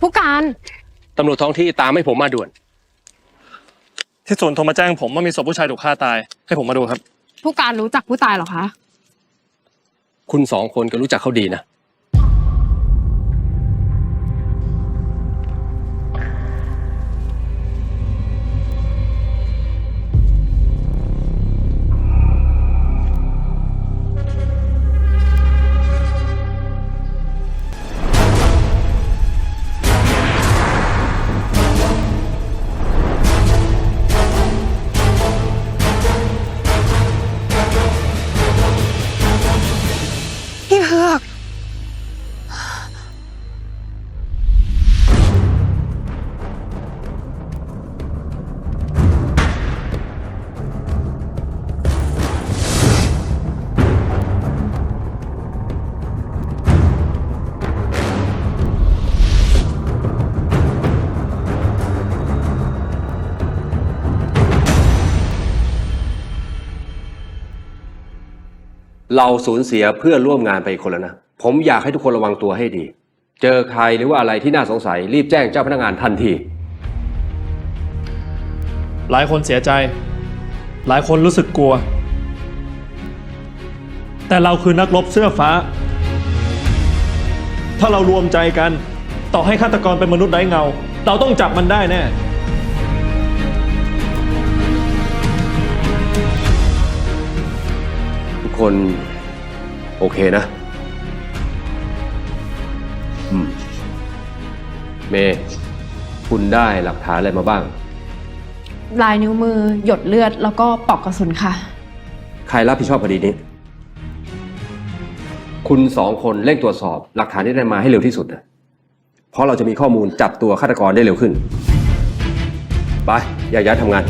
ผู้การตำรวจท้องที่ตามให้ผมมาด่วน ที่ศูนย์โทรมาแจ้งผมว่ามีศพผู้ชายถูกฆ่าตาย ให้ผมมาดูครับ ผู้การรู้จักผู้ตายเหรอคะ คุณสองคนก็รู้จักเขาดีนะ เราสูญเสียเพื่อร่วมงานไปคนแล้วนะ ผมอยากให้ทุกคนระวังตัวให้ดี เจอใครหรือว่าอะไรที่น่าสงสัย รีบแจ้งเจ้าพนักงานทันที หลายคนเสียใจ หลายคนรู้สึกกลัว แต่เราคือนักรบเสื้อฟ้า ถ้าเรารวมใจกัน ต่อให้ฆาตกรเป็นมนุษย์ไร้เงา เราต้องจับมันได้แน่ คน โอเคนะ อืม เมย์คุณได้หลักฐานอะไรมาบ้าง ลายนิ้วมือ หยดเลือด แล้วก็ปลอกกระสุนค่ะ ใครรับผิดชอบคดีนี้ คุณสองคนเร่งตรวจสอบ หลักฐานที่ได้มาให้เร็วที่สุดนะเพราะเราจะมีข้อมูลจับตัวฆาตกรได้เร็วขึ้น ไปอย่าย้ายทำงาน